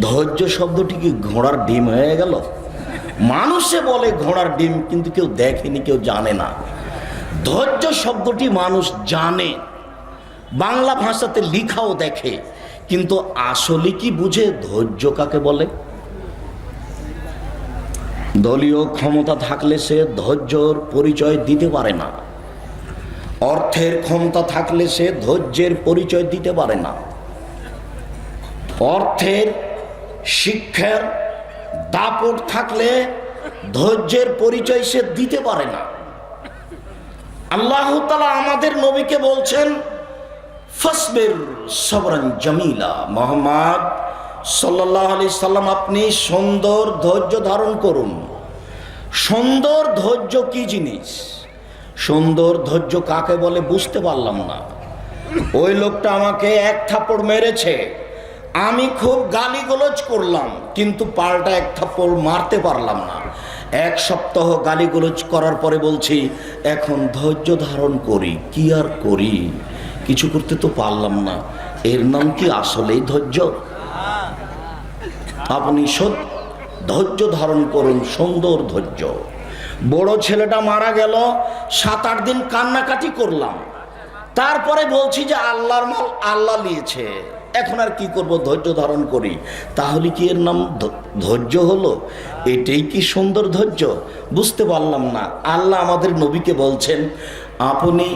ধৈর্য শব্দটি কি ঘোড়ার ডিম হয়ে গেল? মানুষে বলে ঘোড়ার ডিম, কিন্তু কেউ দেখেনি, কেউ জানে না। ধৈর্য শব্দটি মানুষ জানে। বাংলা ভাষাতে লিখাও দেখে, কিন্তু আসলে কি বুঝে ধৈর্য কাকে বলে? দলীয় ক্ষমতা থাকলে সে ধৈর্যর পরিচয় দিতে পারে না। অর্থের ক্ষমতা থাকলে সে ধৈর্যের পরিচয় দিতে পারে না। অর্থের শিক্ষার দাপট থাকলে ধৈর্যের পরিচয় সে দিতে পারে না। আল্লাহ আমাদের নবীকে বলছেন, ফসবের সবরান জামিলা। মোহাম্মদ সাল্লাহ আলি সাল্লাম, আপনি সুন্দর ধৈর্য ধারণ করুন। সুন্দর ধৈর্য কি জিনিস? সুন্দর ধৈর্য কাকে বলে বুঝতে পারলাম না। ওই লোকটা আমাকে এক থাপড় মেরেছে। আমি খুব গালিগোলজ করলাম, কিন্তু পাল্টা এক থাপ্পড় মারতে পারলাম না। এক সপ্তাহ গালিগোলজ করার পরে বলছি, এখন ধৈর্য ধারণ করি, কি আর করি? কিছু করতে তো পারলাম না। এর নাম কি আসলেই ধৈর্য? আপনি সত্য ধৈর্য ধারণ করুন, সুন্দর ধৈর্য। বড় ছেলেটা মারা গেল সাত আট দিন কান্নাকাটি করলাম। তারপরে বলছি যে আল্লাহর মাল আল্লাহ নিয়েছে। এখন আর কি করব? ধৈর্য ধারণ করি। তাহলে কি এর নাম ধৈর্য হলো? এটাই কি সুন্দর ধৈর্য? বুঝতে পারলাম না। আল্লাহ আমাদের নবীকে বলছেন, আপনি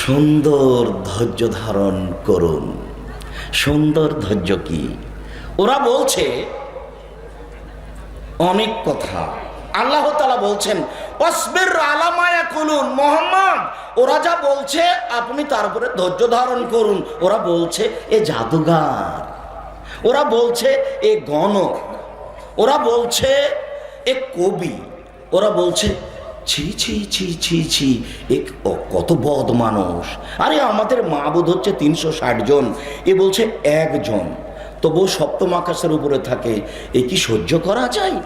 সুন্দর ধৈর্য ধারণ করুন। সুন্দর ধৈর্য কি? ওরা বলছে, অনেক কথা। আল্লাহ তালা বলছেন ওরা যা বলছে, আপনি তার উপরে ধৈর্য ধারণ করুন। ওরা বলছে, এ জাদুগার। ওরা বলছে, এ গণক। ওরা বলছে, এ কবি। ওরা বলছে, ছি ছি ছি ছি ছি, এ কত বদ মানুষ। আরে, আমাদের মাবুদ হচ্ছে তিনশো জন। এ বলছে, একজন। তবুও সপ্তম আকাশের উপরে থাকে। এ কি সহ্য করা যায়?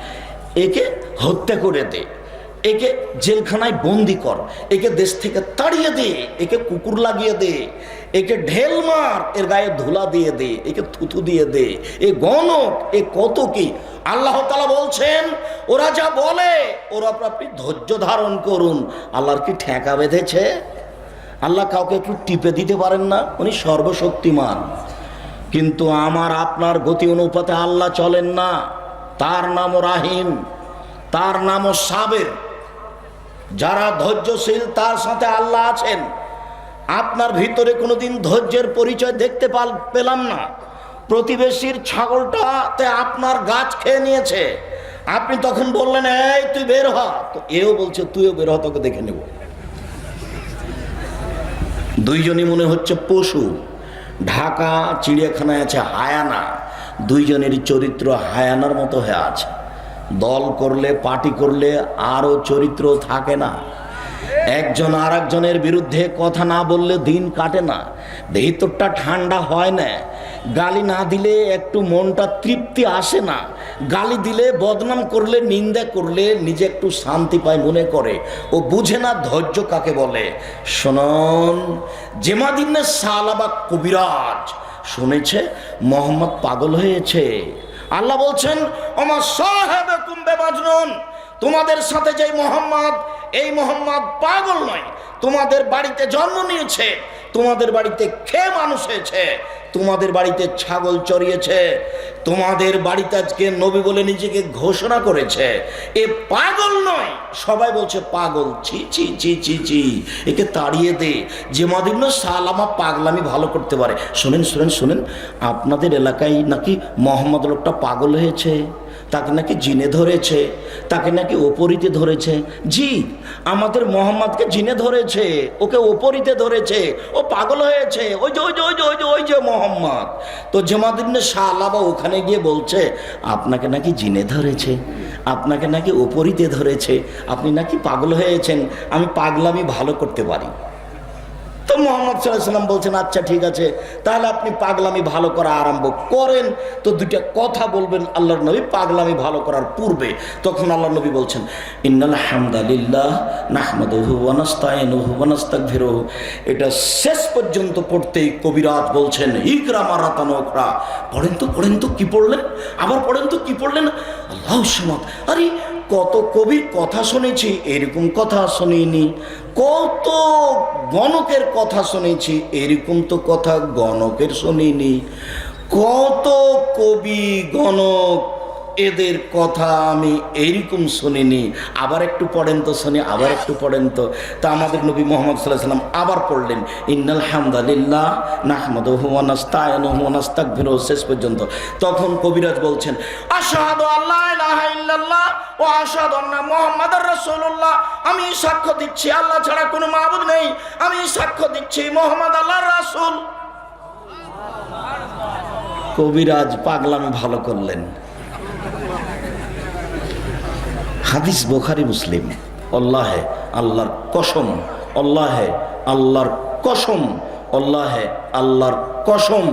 একে হত্যা করে দে। একে জেলখানায় বন্দি কর, একে দেশ থেকে তাড়িয়ে দে, একে কুকুর লাগিয়ে দে, একে ঢেল মার, এর গায়ে ধুলা দিয়ে দে, একে থুথু দিয়ে দে, এ গণক, এ কত কি আল্লাহ তালা বলছেন, ওরা যা বলে, ওরা আপনি ধৈর্য ধারণ করুন। আল্লাহর কি ঠেকা বেঁধেছে? আল্লাহ কাউকে একটু টিপে দিতে পারেন না? উনি সর্বশক্তিমান। কিন্তু আমার, আপনার গতি অনুপাতে আল্লাহ চলেন না। তার নামও রাহিম, তার নামও সাবের। যারা ধৈর্যশীল, তার সাথে আল্লাহ আছেন। আপনার ভিতরে কোনোদিন ধৈর্যের পরিচয় দেখতে পাল- পেলাম না। প্রতিবেশীর ছাগলটাতে আপনার গাছ খেয়ে নিয়েছে। আপনি তখন বললেন, এই, তুই বের হ। তো এও বলছে, তুইও বের হ, তোকে দেখে নেব। দুইজনই মনে হচ্ছে পশু। ঢাকা, চিড়িয়াখানায় আছে হায়ানা। দুইজনেরই চরিত্র হায়ানার মতো হয়ে আছে। দল করলে, পার্টি করলে আরও চরিত্র থাকে না। একজন আর একজনের বিরুদ্ধে কথা না বললে দিন কাটে না। ভিতরটা ঠান্ডা হয় না। গালি না দিলে একটু মনটা তৃপ্তি আসে না। গালি দিলে বদনাম করলে, নিন্দা করলে নিজে একটু শান্তি পায় মনে করে। ও বুঝে না ধৈর্য কাকে বলে। শোনন, জেমাদিনে সালাবা কবিরাজ। শুনেছে, মোহাম্মদ পাগল হয়েছে। আল্লাহ বলছেন আমার সাহেব কুম্বে বাজনন তোমাদের সাথে যে মোহাম্মদ, এই মোহাম্মদ পাগল নয়। তোমাদের বাড়িতে জন্ম নিয়েছে, তোমাদের বাড়িতে খেয়ে মানুষ হয়েছে, তোমাদের বাড়িতে ছাগল চড়িয়েছে তোমাদের বাড়িতে আজকে নবী বলে নিজেকে ঘোষণা করেছে। এ পাগল নয়। সবাই বলছে, পাগল, ছি ছি ছি ছি ছি, একে তাড়িয়ে দে। যে মাদিন্য সালামা পাগলামি ভালো করতে পারে। শোনেন শোনেন শোনেন, আপনাদের এলাকায় নাকি মোহাম্মদ লোকটা পাগল হয়েছে? তাকে নাকি জিনে ধরেছে, তাকে নাকি ওপরিতে ধরেছে। জি, আমাদের মোহাম্মদকে জিনে ধরেছে, ওকে ওপরিতে ধরেছে, ও পাগল হয়েছে। ওই যে ওই যে ওই যে ওই যে ওই যে মোহাম্মদ। তো জেমাদিন শাহলাবা ওখানে গিয়ে বলছে, আপনাকে নাকি জিনে ধরেছে, আপনাকে নাকি ওপরিতে ধরেছে, আপনি নাকি পাগল হয়েছেন, আমি পাগলামি ভালো করতে পারি। তো মোহাম্মদ সাল্লাম বলছেন আচ্ছা ঠিক আছে, তাহলে আপনি পাগলামি ভালো করা আরম্ভ করেন। তো দুইটা কথা বলবেন, আল্লাহর নবী পাগলামি ভালো করার পূর্বে তখন আল্লাহ নবী বলছেন, ইন্নাল হামদালিল্লাহ নাহমাদুহু এটা শেষ পর্যন্ত পড়তেই কবিরাজ বলছেন, ইকরা মারাতান ওকরা পড়েন তো পড়েন তো, কি পড়লেন? আবার পড়েন তো, কি পড়লেন? আল্লাহ সমাদ, আরে কত কবির কথা শুনেছি, এরকম কথা শুনিনি। কত গণকের কথা শুনেছি, এরকম তো কথা গণকের শুনিনি। কত কবি, গণক এদের কথা আমি এইরকম শুনিনি। আবার একটু পড়েন তো শুনি, আবার একটু পড়েন তো। তা আমাদের নবী মোহাম্মদ সাল্লাহ সাল্লাম আবার পড়লেন ইন্নাল হামদালিল্লাহ নাহমদ হুমানাস্তায়ন হুমানাস্তাক ফিরো শেষ পর্যন্ত। তখন কবিরাজ বলছেন, আশাহাদু আল্লাহ ও আশাহাদু আন্না মুহাম্মাদার রাসূলুল্লাহ। আমি সাক্ষ্য দিচ্ছি, আল্লাহ ছাড়া কোনো মাবুদ নেই। আমি সাক্ষ্য দিচ্ছি, মোহাম্মদ আল্লাহ রাসূল। কবিরাজ পাগলামি ভালো করলেন। হাদিস বোখারি মুসলিম। আল্লাহে আল্লাহর কসম, আল্লাহে আল্লাহর কসম, আল্লাহে আল্লাহর কসম।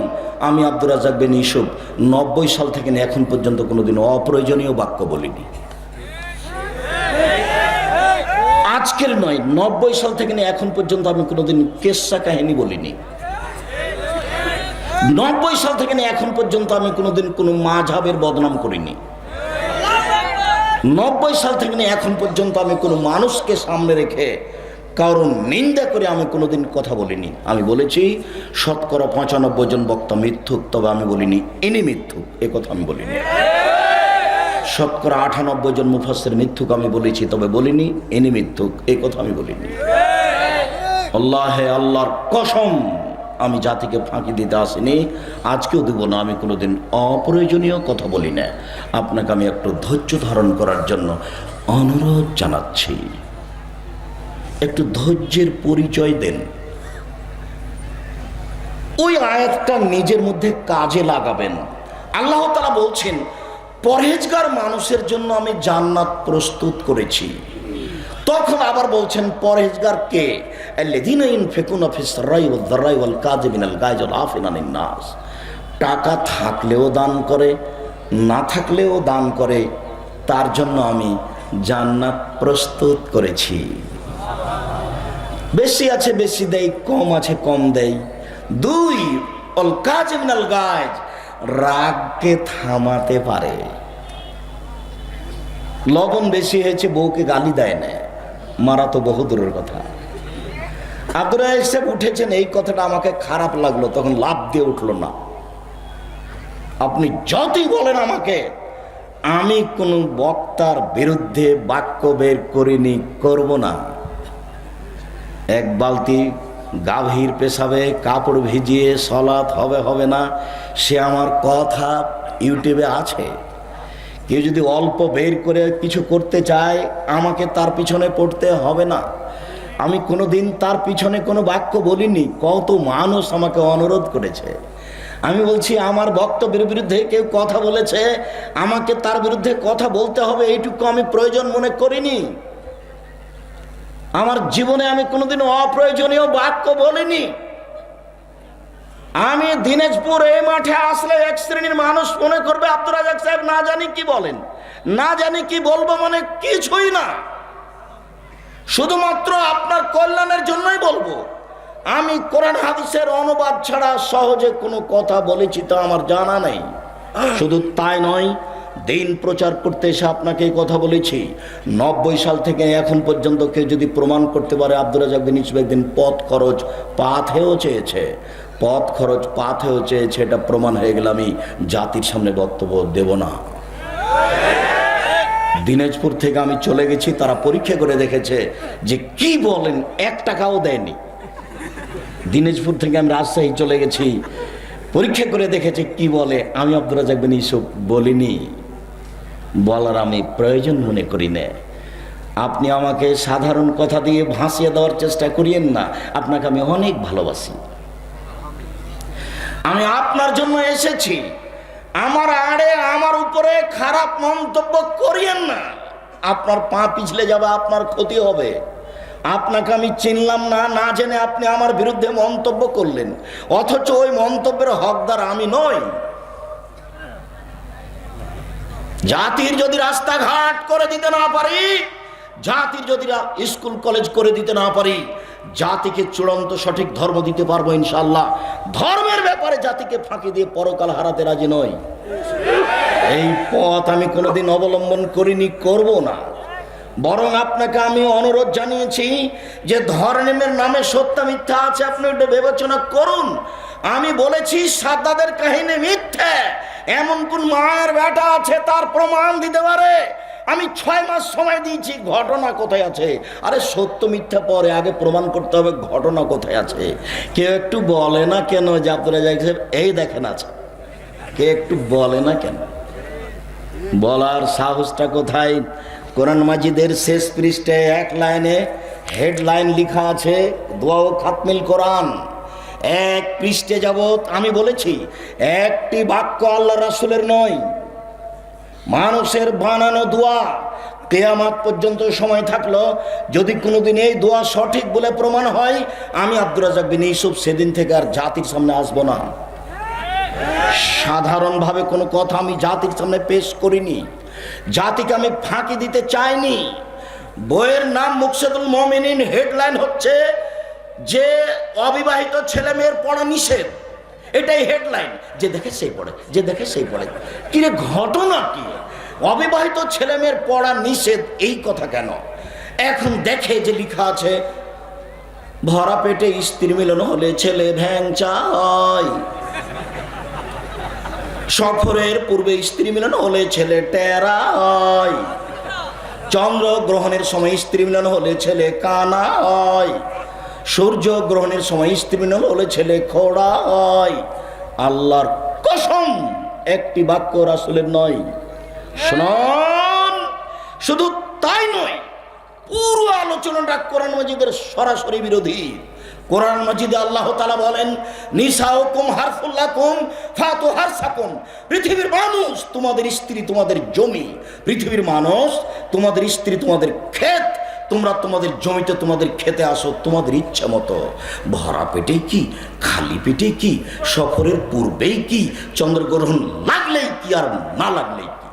আমি আব্দুর রাজাক বিন ইসুফ নব্বই সাল থেকে এখন পর্যন্ত কোনোদিন অপ্রয়োজনীয় বাক্য বলিনি। আজকের নয়, নব্বই সাল থেকে এখন পর্যন্ত আমি কোনোদিন কেসা কাহিনী বলিনি। নব্বই সাল থেকে এখন পর্যন্ত আমি কোনোদিন কোনো মাঝাবের বদনাম করিনি। নব্বই সাল থেকে নিয়ে এখন পর্যন্ত আমি কোনো মানুষকে সামনে রেখে কারণ নিন্দা করে আমি কোনোদিন কথা বলিনি। আমি বলেছি, শতকরা পঁচানব্বই জন বক্তা মিথ্যুক, তবে আমি বলিনি, ইনি মিথ্যুক, এ কথা আমি বলিনি। শতকরা আটানব্বই জন মুফাসের মিথ্যুক আমি বলেছি, তবে বলিনি, ইনি মিথ্যুক এই কথা আমি বলিনি। আল্লাহে আল্লাহর কসম আমি জাতিকে ফাঁকি দিতে আসিনি, আজকেও দেব না, আমি কোনোদিন অপ্রয়োজনীয় কথা বলি না। আপনাকে আমি একটু ধৈর্য ধারণ করার জন্য অনুরোধ জানাচ্ছি। একটু ধৈর্যের পরিচয় দেন। ওই আয়াতটা নিজের মধ্যে কাজে লাগাবেন। আল্লাহ তারা বলছেন, পরহেজগার মানুষের জন্য আমি জান্নাত প্রস্তুত করেছি। তখন আবার বলছেন, পরহেজগার কে? টাকা থাকলেও দান করে, না থাকলেও দান করে, তার জন্য আমি জান্নাত প্রস্তুত করেছি। বেশি আছে, বেশি দেয় কম আছে, কম দেয় দুই অল কাজ মিনাল গাছ রাগকে থামাতে পারে। লবণ বেশি হয়েছে, বউকে গালি দেয় না। মারা তো বহু দূরের কথা। আব্দুল সাহেব উঠেছেন, এই কথাটা আমাকে খারাপ লাগল, তখন লাভ দিয়ে উঠল না। আপনি যতই বলেন আমাকে, আমি কোনো বক্তার বিরুদ্ধে বাক্য বের করিনি, করব না। এক বালতি গাভীর পেশাবে কাপড় ভিজিয়ে সলাৎ হবে হবে না, সে আমার কথা ইউটিউবে আছে। কেউ যদি অল্প বের করে কিছু করতে চায়, আমাকে তার পিছনে পড়তে হবে না। আমি কোনো দিন তার পিছনে কোনো বাক্য বলিনি, কত মানুষ আমাকে অনুরোধ করেছে। আমি বলছি, আমার বক্তব্যের বিরুদ্ধে কেউ কথা বলেছে, আমাকে তার বিরুদ্ধে কথা বলতে হবে, এইটুকু আমি প্রয়োজন মনে করিনি। আমার জীবনে আমি কোনোদিন অপ্রয়োজনীয় বাক্য বলিনি। আমি দিনাজপুর এই মাঠে আসলে এক শ্রেণির মানুষ মনে করবে আব্দুর রাজাক সাহেব না জানি কি বলেন না জানি কি বলব মানে কিছুই না। শুধুমাত্র আপনার কল্যাণের জন্যই বলব আমি কোরআন হাদিসের অনুবাদ ছাড়া সহজে কোনো কথা বলেছি তো আমার জানা নেই। শুধু তাই নয় দিন প্রচার করতে এসে আপনাকে এই কথা বলেছি। নব্বই সাল থেকে এখন পর্যন্ত কেউ যদি প্রমাণ করতে পারে আব্দুল রাজাক বিন ইসুফ একদিন পথ খরচ পাথেও চেয়েছে। পথ খরচ পাথেও চেয়েছে, এটা প্রমাণ হয়ে গেলে আমি জাতির সামনে বক্তব্য দেব না। দিনাজপুর থেকে আমি চলে গেছি, তারা পরীক্ষা করে দেখেছে যে কি বলেন, এক টাকাও দেয়নি। দিনাজপুর থেকে আমি রাজশাহী চলে গেছি, পরীক্ষা করে দেখেছে কি বলে, আমি আব্দুল রাজাক বিন ইসুফ বলিনি। বলার আমি প্রয়োজন মনে করি না। আপনি আমাকে সাধারণ কথা দিয়ে ভাসিয়ে দেওয়ার চেষ্টা করিয়েন না। আপনাকে আমি অনেক ভালোবাসি। আমি আপনার জন্য এসেছি। আমার আড়ে আমার উপরে খারাপ মন্তব্য করিয়েন না। আপনার পা পিছলে যাবে, আপনার ক্ষতি হবে। আপনাকে আমি চিনলাম না না জেনে আপনি আমার বিরুদ্ধে মন্তব্য করলেন। অথচ ওই মন্তব্যের হকদার আমি নই। জাতির যদি রাস্তাঘাট করে দিতে না পারি, জাতির যদি স্কুল, কলেজ করে দিতে না পারি, জাতিকে চূড়ান্ত সঠিক ধর্ম দিতে পারব ইনশাল্লাহ ধর্মের ব্যাপারে জাতিকে ফাঁকি দিয়ে পরকাল হারাতে রাজি নয় এই পথ আমি কোনোদিন অবলম্বন করিনি, করব না। বরং আপনাকে আমি অনুরোধ জানিয়েছি যে ধর্মের নামে সত্য মিথ্যা আছে, আপনি ওটা বিবেচনা করুন। আমি বলেছি, সাদ্দাদের কাহিনী মিথ্যে। এমন কোন মায়ের বেটা আছে, তার প্রমাণ দিতে পারে? আমি ছয় মাস সময় দিয়েছি, ঘটনা কোথায় আছে? আরে সত্য মিথ্যা পরে আগে প্রমাণ করতে হবে ঘটনা কোথায় আছে। কেউ একটু বলে না কেন যে রাজাক সাহেব, এই দেখেন আছে কে একটু বলে না কেন? বলার সাহসটা কোথায়? কোরআন মাজিদের শেষ পৃষ্ঠে এক লাইনে হেডলাইন লিখা আছে, দোয়া ও খাতমিল কোরআন। এক পৃষ্ঠে যাবৎ আমি বলেছি, একটি বাক্য আল্লাহ রাসুলের নয়। মানুষের বানানো দোয়া কেয়ামাত পর্যন্ত সময় থাকল। যদি কোনোদিন এই দোয়া সঠিক বলে প্রমাণ হয়, আমি আব্দুর রাজাক বিন ইউসুফ সেদিন থেকে আর জাতির সামনে আসব না। সাধারণভাবে কোনো কথা আমি জাতির সামনে পেশ করিনি। জাতিকে আমি ফাঁকি দিতে চাইনি। বইয়ের নাম মুকসেদুল মমিনিন, হেডলাইন হচ্ছে যে অবিবাহিত ছেলে মেয়ের পড়া নিষেধ, এটাই হেডলাইন যে দেখে সেই পড়ে, যে দেখে সেই পড়ে। কিরে ঘটনা কি? অবিবাহিত ছেলে মেয়ের পড়া নিষেধ, এই কথা কেন? এখন দেখে যে লেখা আছে, ভরা পেটে স্ত্রী মিলন হলে ছেলে ভ্যাংচা হয় সফরের পূর্বে স্ত্রী মিলন হলে ছেলে টেরা চন্দ্র গ্রহণের সময় স্ত্রী মিলন হলে ছেলে কানা হয় সূর্য গ্রহণের সময় স্ত্রী হলে ছেলে খোড়া হয় আল্লাহর কসম, একটি বাক্য রাসুলের নয়। শুধু তাই নয়, পুরো আলোচনাটা কোরআন মজিদের সরাসরি বিরোধী। কোরআন মজিদে আল্লাহ তালা বলেন, নিসাউকুম হারফুল্লাকুম ফাতু হারসাকুম। পৃথিবীর মানুষ তোমাদের স্ত্রী তোমাদের জমি, পৃথিবীর মানুষ তোমাদের স্ত্রী তোমাদের ক্ষেত তোমরা তোমাদের জমিতে তোমাদের খেতে আসো, তোমাদের ইচ্ছা মতো। ভরা পেটে কি, খালি পেটে কি সফরের পূর্বেই কি, চন্দ্রগ্রহণ লাগলেই কি আর না লাগলেই কি?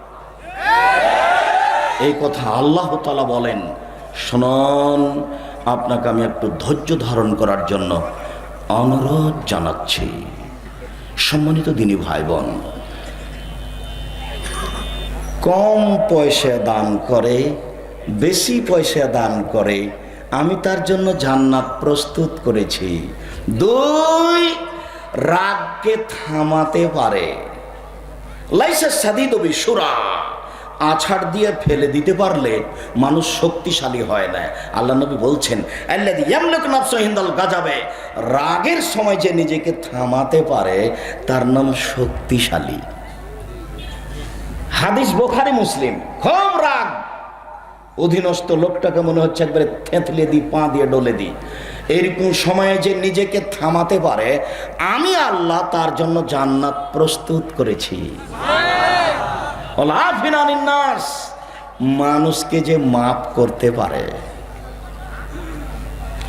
এই কথা আল্লাহ তালা বলেন, শোনন, আপনাকে আমি একটু ধৈর্য ধারণ করার জন্য অনুরোধ জানাচ্ছি। সম্মানিত দিনী ভাই বোন কম পয়সা দান করে বেশি পয়সা দান করে, আমি তার জন্য জান্নাত প্রস্তুত করেছি। দুই, রাগকে থামাতে পারে। লাইসা সাদিদ সুরা, আছাড় দিয়ে ফেলে দিতে পারলে মানুষ শক্তিশালী হয় না। আল্লাহ নবী বলছেন গাজাবে রাগের সময় যে নিজেকে থামাতে পারে, তার নাম শক্তিশালী। হাদিস বোখারি মুসলিম খুব রাগ। অধীনস্থ লোকটাকে মনে হচ্ছে একবারে থেঁতলে দিই পা দিয়ে ডলে দিই এরকম সময়ে যে নিজেকে থামাতে পারে, আমি আল্লাহ তার জন্য জান্নাত প্রস্তুত করেছি। মানুষকে যে মাফ করতে পারে।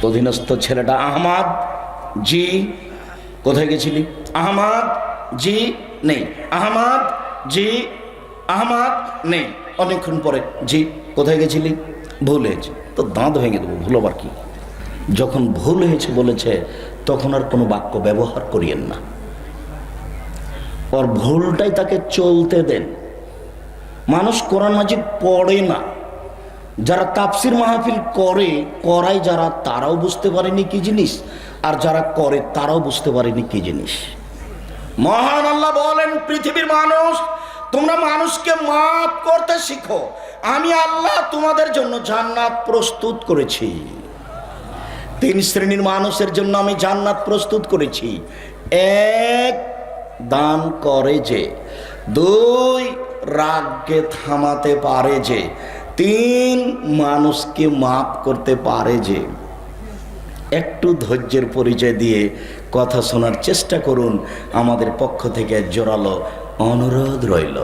অধীনস্থ ছেলেটা আহমাদ, জি, কোথায় গেছিলি? আহমাদ, জি, নেই। আহমাদ, জি, আহমাদ, নেই। অনেকক্ষণ পরে, জি। কোথায় গেছিলি? ভুল হয়েছে। তো দাঁত ভেঙে দেবো, ভুল আবার কি? যখন ভুল হয়েছে বলেছে, তখন আর কোনো বাক্য ব্যবহার করিয়েন না। ওর ভুলটাই তাকে চলতে দেন। মানুষ কোরআন মাজিদ পড়ে না। যারা তাপসির মাহফিল করে করাই যারা, তারাও বুঝতে পারেনি কি জিনিস, আর যারা করে, তারাও বুঝতে পারেনি কি জিনিস। মহান আল্লাহ বলেন, পৃথিবীর মানুষ তোমরা মানুষকে মাফ করতে শিখো। আমি আল্লাহ তোমাদের জন্য জান্নাত প্রস্তুত করেছি। তিন শ্রেণির মানুষের জন্য আমি জান্নাত প্রস্তুত করেছি। এক, দান করে যে। দুই, রাগকে থামাতে পারে যে। তিন, মানুষকে মাফ করতে পারে যে। একটু ধৈর্যের পরিচয় দিয়ে কথা শোনার চেষ্টা করুন। আমাদের পক্ষ থেকে জোরালো অনুরোধ রইল।